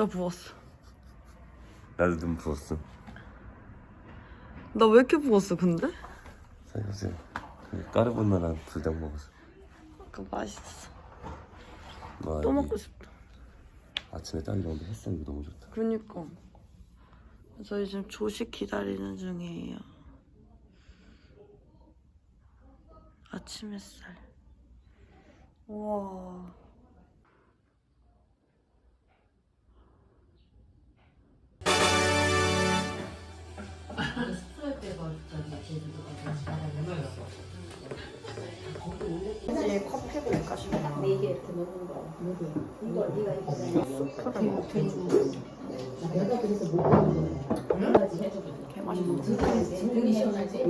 진짜 부었어. 나도 눈 부었어. 나 왜 이렇게 부었어 근데? 사실 그 까르보나라 불닭 먹었어. 그 맛있어. 와, 또 이 먹고 싶다. 아침에 딱 일어났는데 햇살이 너무 좋다. 그니까. 저희 지금 조식 기다리는 중이에요. 아침 햇살. 우와. 이제 커피 볼까 싶어. 네개 이렇게 먹는 거. 이거 네가 이거 수프를 먹고 내가 그래서 못 먹는 거야. 개 맛있어. 등이 시원하지?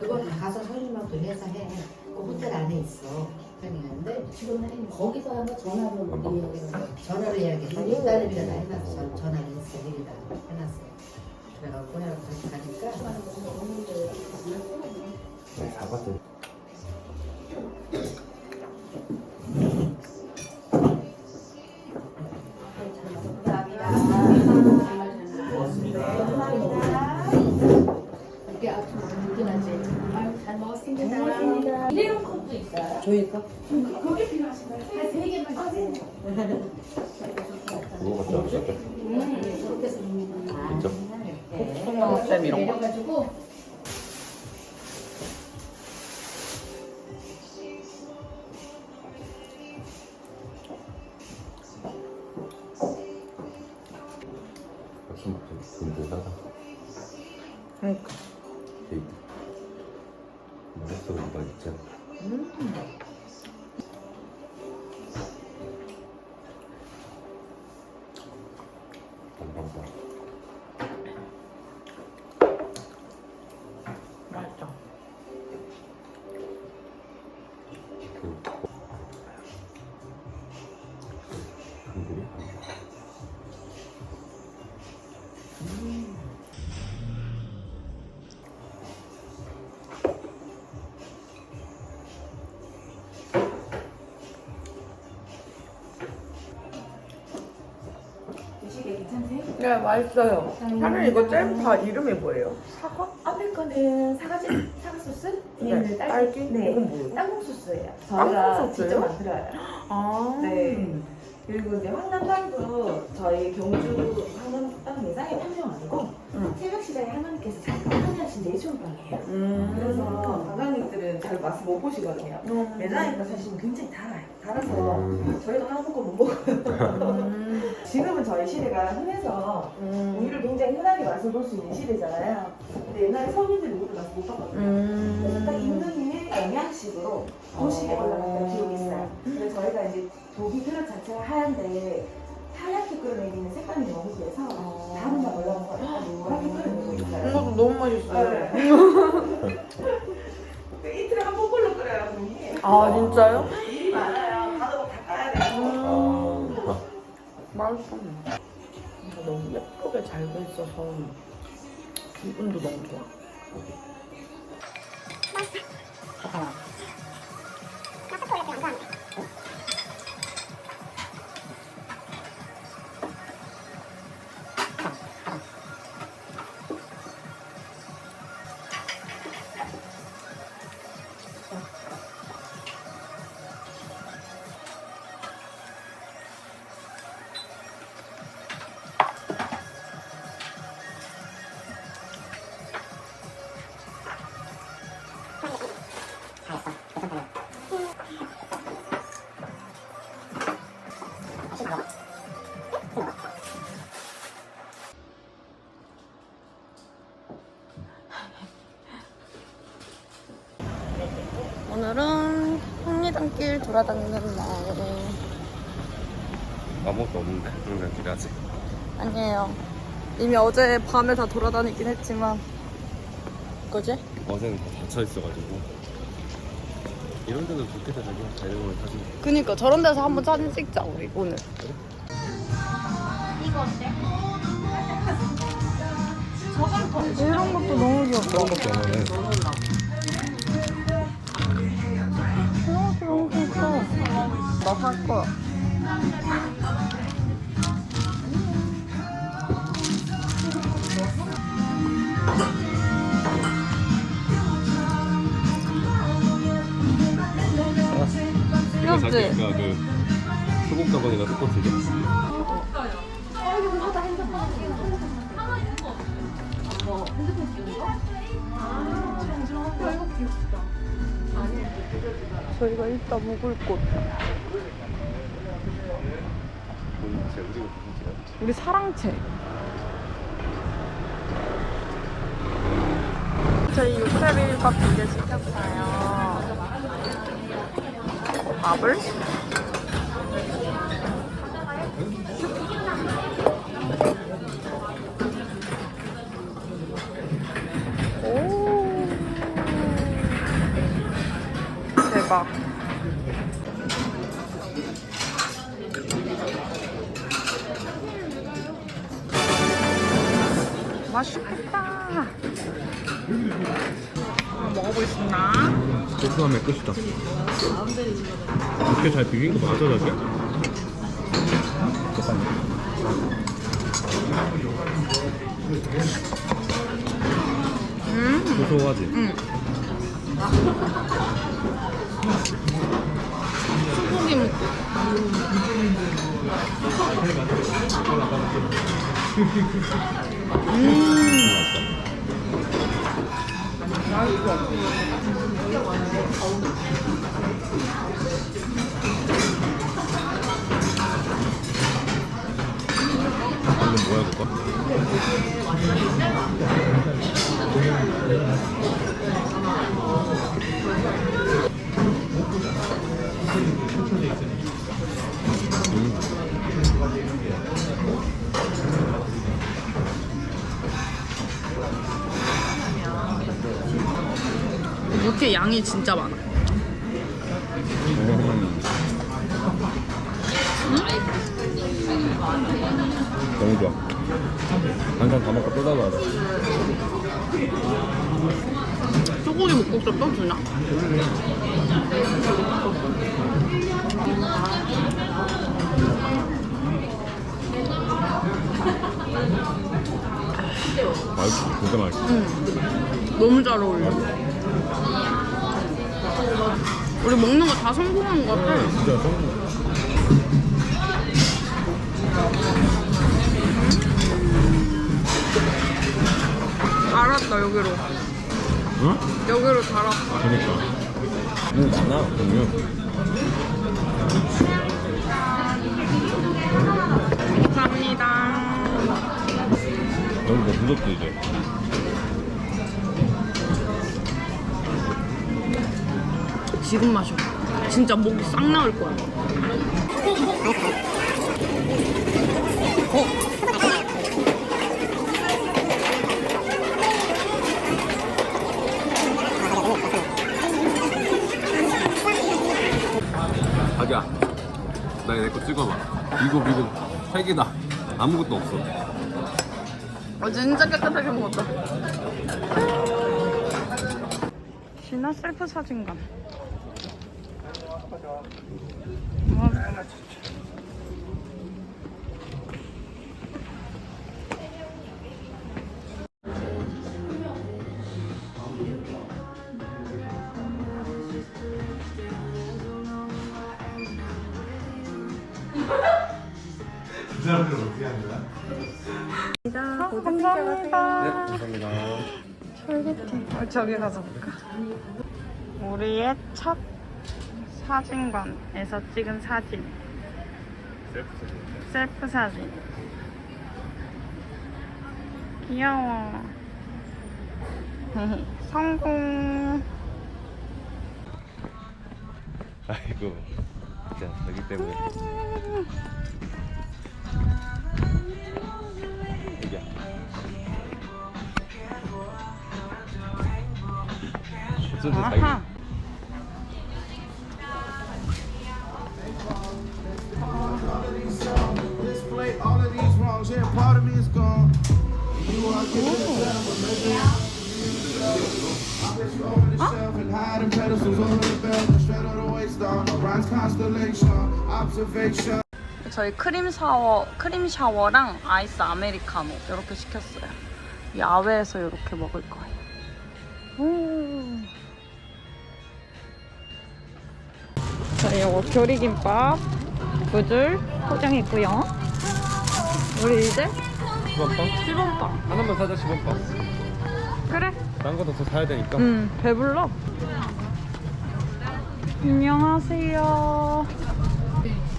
그거 가서 설명도 해서 해. 그 호텔 안에 있어. 근데 지금 거기서 한번 전화로 우리 전화로 해야겠어. 딸내미가 다 해놨어. 전- 전화를 했어. 해놨어. 그래갖고 해갖고 같이 가니까 네, 먹었습니다. 일회용 컵도 있어요. 저희 거? 그게 필요하신가요? 한세 개만 주세요. 그거 같지 않았어? 그렇게 해 진짜? 콩나물잼 이런 거. 내려가지고 좀 든든하다. 그러니까. 데이트. 머릿속에 누가 있잖아. 빵빵빵. 맛 네, 맛있어요. 하늘 이거 잼파 이름이 뭐예요? 사과? 앞에 거는 사과즙, 사과 소스, 네, 네, 딸기? 네, 이건 뭐예요? 땅콩 소스예요. 땅콩 저희가 소스요? 직접 만들어요. 아. 네. 그리고 이제 황남당도 저희 경주 황남당 매장에 판명 아니고 응. 새벽시장에 하나님께서 판매하신 내시원빵이에요. 음. 그래서 관광객들은 잘 맛을 못 보시거든요. 음. 매장에 가서 사시면 굉장히 달아요. 달아서 음. 저희도 한국거 못 먹어요. 음. 지금은 저희 시대가 흔해서 음. 우유를 굉장히 흔하게 맛을 볼 수 있는 시대잖아요. 근데 옛날에 서민들이 우유를 맛을 못 봤거든요. 그래서 딱 음. 있는 일에 영양식으로 도시에 올라갔던 기록이 있어요. 그래서 저희가 이제 독이 그릇 자체가 하얀데 하얗게 끓여내기는 색감이 너무 그래서 다른 날 올라온 거 약간 노랗게 끓여내고 있어요. 이것도 너무 맛있어요. 네. 그 이틀에 한 번 꼴로 끓여요, 언니. 아, 진짜요? 일이 많아요. 가득 다 까야 돼요. 아, 맛있어. 이거 너무 예쁘게 잘 돼 있어서 기분도 너무 좋아. 잠깐만. 오늘은 홍리단길 돌아다니는 날. 아무것도 없는데 그런 길 아직. 아니에요. 이미 어제 밤에 다 돌아다니긴 했지만. 그지? 어제는 다 닫혀 있어가지고. 이런 데는 좋겠다 자기가 자유로운 사진. 그니까 저런 데서 한번 사진 찍자 우리 오늘. 이런 것도 너무 귀엽다. 그런 것도 안 하네. 거 하고 이거 사니까 그러니까 그 소금 가방이나 똑같은 게 저희가 일단 묵을 곳. 뭔 제, 우리가 무슨 제야? 우리 사랑채. 저희 육회 비빔밥 두개 시켰어요. 밥을? 오. 대박. 맛있겠다. 한번 먹어보겠습니다. 소스함의 끝이다. 이렇게 잘 비빈 거 맞아, 자기야? 음, 고소하지? 음. 소고기. 음, 이건 뭐야, 그거? 이렇게 양이 진짜 많아. 너무 좋아. 한잔 다 먹고 또 달라야 돼. 소고기 묵국도 또 주나? 맛있어. 진짜 맛있어. 응. 너무 잘 어울려. 우리 먹는 거 다 성공한 것 같아. 진짜 성공. 알았다, 여기로. 응? 여기로 달았어. 아, 그니까. 응, 많아, 보면. 감사합니다. 너무 뭐 무섭지, 이제. 지금 마셔. 진짜 목이 싹 나올 거야. 자기야, 나 내 거 찍어봐. 이거, 이거, 세 개다. 아무것도 없어. 어, 진짜 깨끗하게 먹었다. 신화 셀프 사진관. 와, 아, 감사합니다. 네, 감사합니다. 철기팅. 어, 저기 가서 볼까? 우리의 첫 사진관에서 찍은 사진. 셀프 사진. 셀프 사진. 귀여워. 성공. 아이고. 진짜, 여기 때문에. 여기야. 어쩐지 자기. Yeah, part of me is gone. You are giving I bet you over the shelf and hiding pedestals over the belt. Straight on the waist down, no bronze constellation. Observation. 저희 크림 샤워, 크림 샤워랑 아이스 아메리카노 이렇게 시켰어요. 야외에서 이렇게 먹을 거예요. 오. 자, 요거 교리김밥 두 줄 포장했고요. 우리 이제 10원 빵? 10원 빵. 하나만 사자 10원 빵 그래. 딴 거도 더 사야 되니까 응, 배불러. 안녕하세요.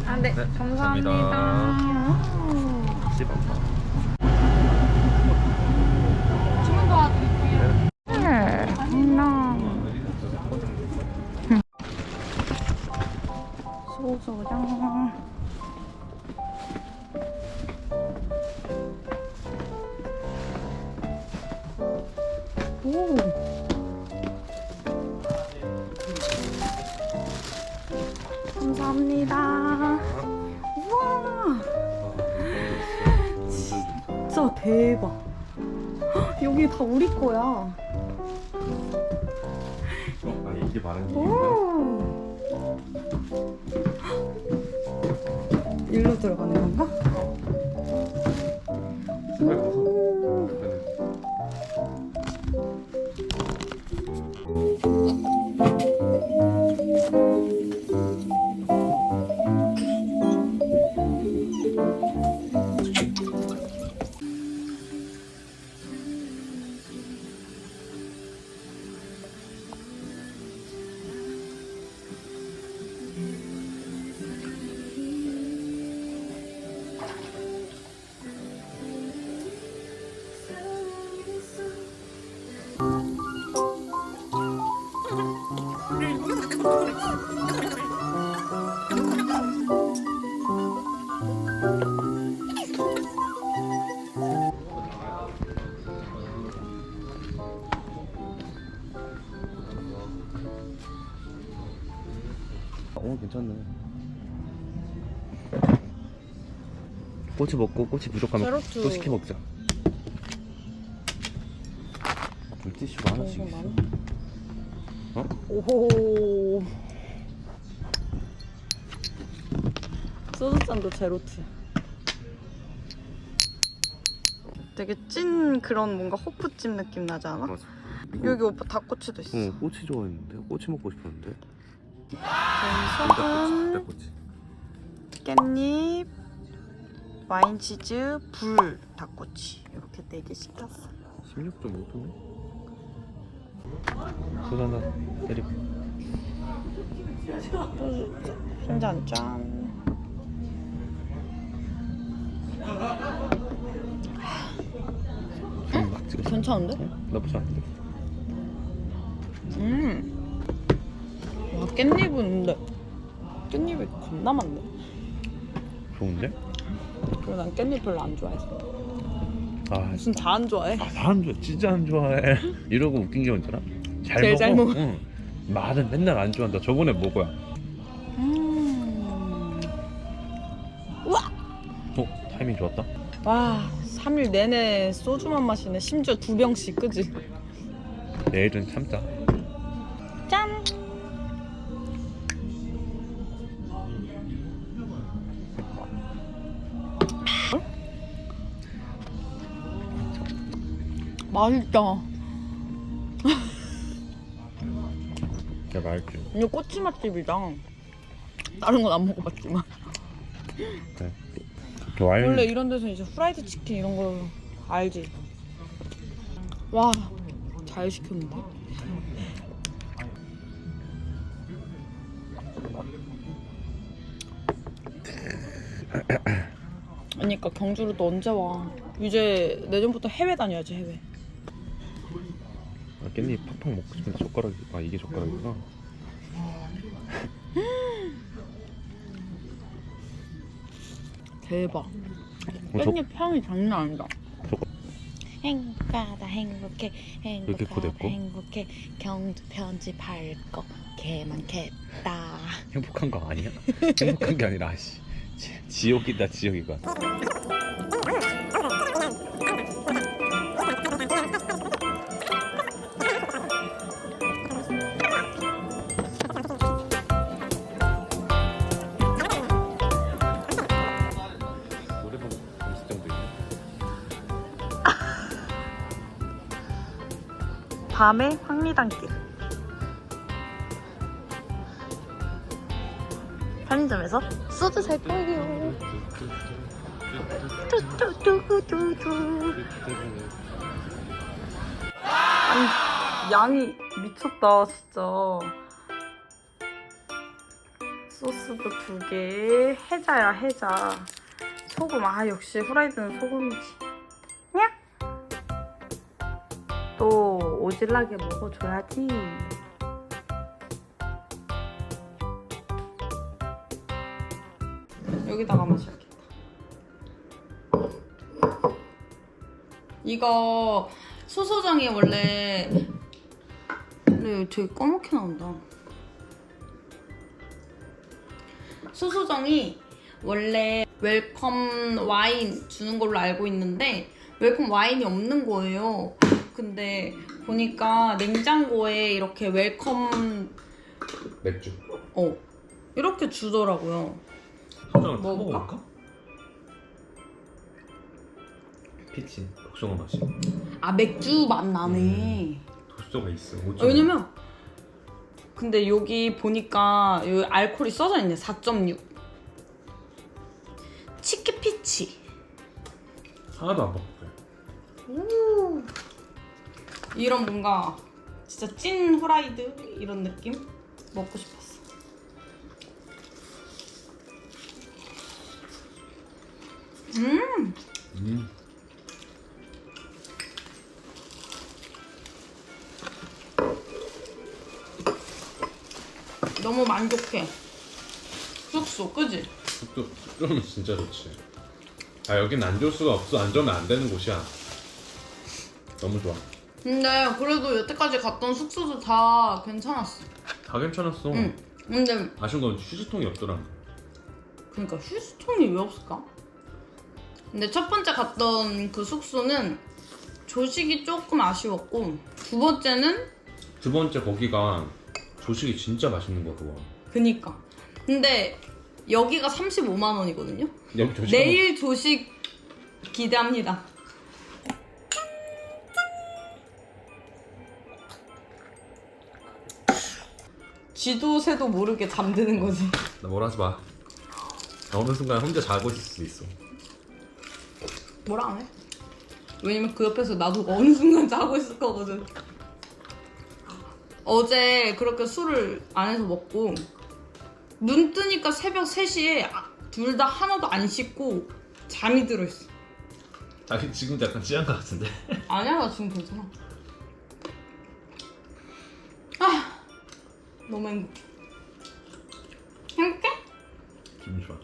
아, 네, 네, 감사합니다. 감사합니다. 음. 10원빵 네, 나 소소장. 대박. 헉, 여기 다 우리 거야. 아 이게 말하는 게 오. 일로 들어가는 건가? 오 괜찮네 꼬치 먹고 꼬치 부족하면 제로투. 또 시켜 먹자 물티슈가 하나씩 있어 어? 오호. 소주잔도 제로트. 되게 찐 그런 뭔가 호프집 느낌 나지 않아? 맞아 여기 오빠 닭꼬치도 있어. 응 꼬치 좋아했는데 꼬치 먹고 싶었는데 소금, 깻잎, 와인치즈, 불, 닭꼬치 이렇게 네개 시켰어. 16.5도네 소주 한잔 때리고 한잔 짠. 찍었어 괜찮은데? 응? 나쁘지 않은데 음. 와 깻잎은 근데 깻잎이 겁나 많네. 좋은데? 그리고 난 깻잎 별로 안 좋아해서. 아, 무슨 다 안 좋아해? 아 사람 좋아 진짜 안 좋아해 이러고 웃긴 게 뭔지 알아? 잘 제일 먹어 잘 먹어. 응. 말은 맨날 안 좋아한다 저번에 먹어야 음. 우와. 어? 타이밍 좋았다 와 3일 내내 소주만 마시네. 심지어 두 병씩 그지? 내일은 참자 맛있다. 진짜 맛있지 이거 꼬치 맛집이다. 다른 건 안 먹어봤지만. 그래 그 와인 원래 이런 데서 이제 프라이드 치킨 이런 거 알지? 와, 잘 시켰는데? 그러니까 경주로 또 언제 와? 이제 내년부터 해외 다녀야지 해외. 아, 깻잎 팍팍 먹고 싶은데 젓가락이 아 이게 젓가락이구나 대박. 어, 저- 깻잎 향이 장난 아니다. 행복하다 행복해 이렇게 행복하다 고됐고? 행복해 경주 편집할 거 개많겠다. 행복한 거 아니야? 행복한 게 아니라 씨 지- 지옥이다 지옥이가 밤의 황리단길. 편의점에서 소주 살 거예요. 뚜뚜뚜뚜뚜. 양이 미쳤다 진짜. 소스도 두 개. 해자야 해자. 소금 아 역시 후라이드는 소금이지. 또 오질나게 먹어줘야지. 여기다가 마셔야겠다. 이거 소소정이 원래 근데 되게 까맣게 나온다. 소소정이 원래 웰컴 와인 주는 걸로 알고 있는데 웰컴 와인이 없는 거예요. 근데 보니까 냉장고에 이렇게 웰컴 맥주. 어 이렇게 주더라고요. 소장을 먹어볼까? 먹어볼까? 피치 복숭아 맛이. 아 맥주 맛 나네. 독소가 있어. 아, 왜냐면 근데 여기 보니까 여기 알코올이 써져 있네 4.6 치키 피치 하나도 안 먹을게. 이런 뭔가 진짜 찐 후라이드 이런 느낌 먹고 싶었어 음 음. 너무 만족해 쑥쑥 그지? 숙도 숙도는 진짜 좋지. 아 여긴 안 좋을 수가 없어. 안 좋으면 안 되는 곳이야. 너무 좋아. 근데 그래도 여태까지 갔던 숙소도 다 괜찮았어 다 괜찮았어. 응 근데 아쉬운 건 휴지통이 없더라. 그러니까 휴스통이 왜 없을까? 근데 첫 번째 갔던 그 숙소는 조식이 조금 아쉬웠고 두 번째는 두 번째 거기가 조식이 진짜 맛있는 거야 그거. 그니까 근데 여기가 35만 원이거든요 여기 조식 내일 조식 기대합니다 쥐도 새도 모르게 잠드는 거지 나 뭐라 하지 마. 나 어느 순간 혼자 자고 있을 수도 있어. 뭐라 안 해? 왜냐면 그 옆에서 나도 어느 순간 자고 있을 거거든. 어제 그렇게 술을 안에서 먹고 눈 뜨니까 새벽 3시에 둘 다 하나도 안 씻고 잠이 들어있어. 자기 지금도 약간 찌한 것 같은데. 아니야 나 지금 괜찮아. 아 너무 행복해. 행복해? 기분 좋아.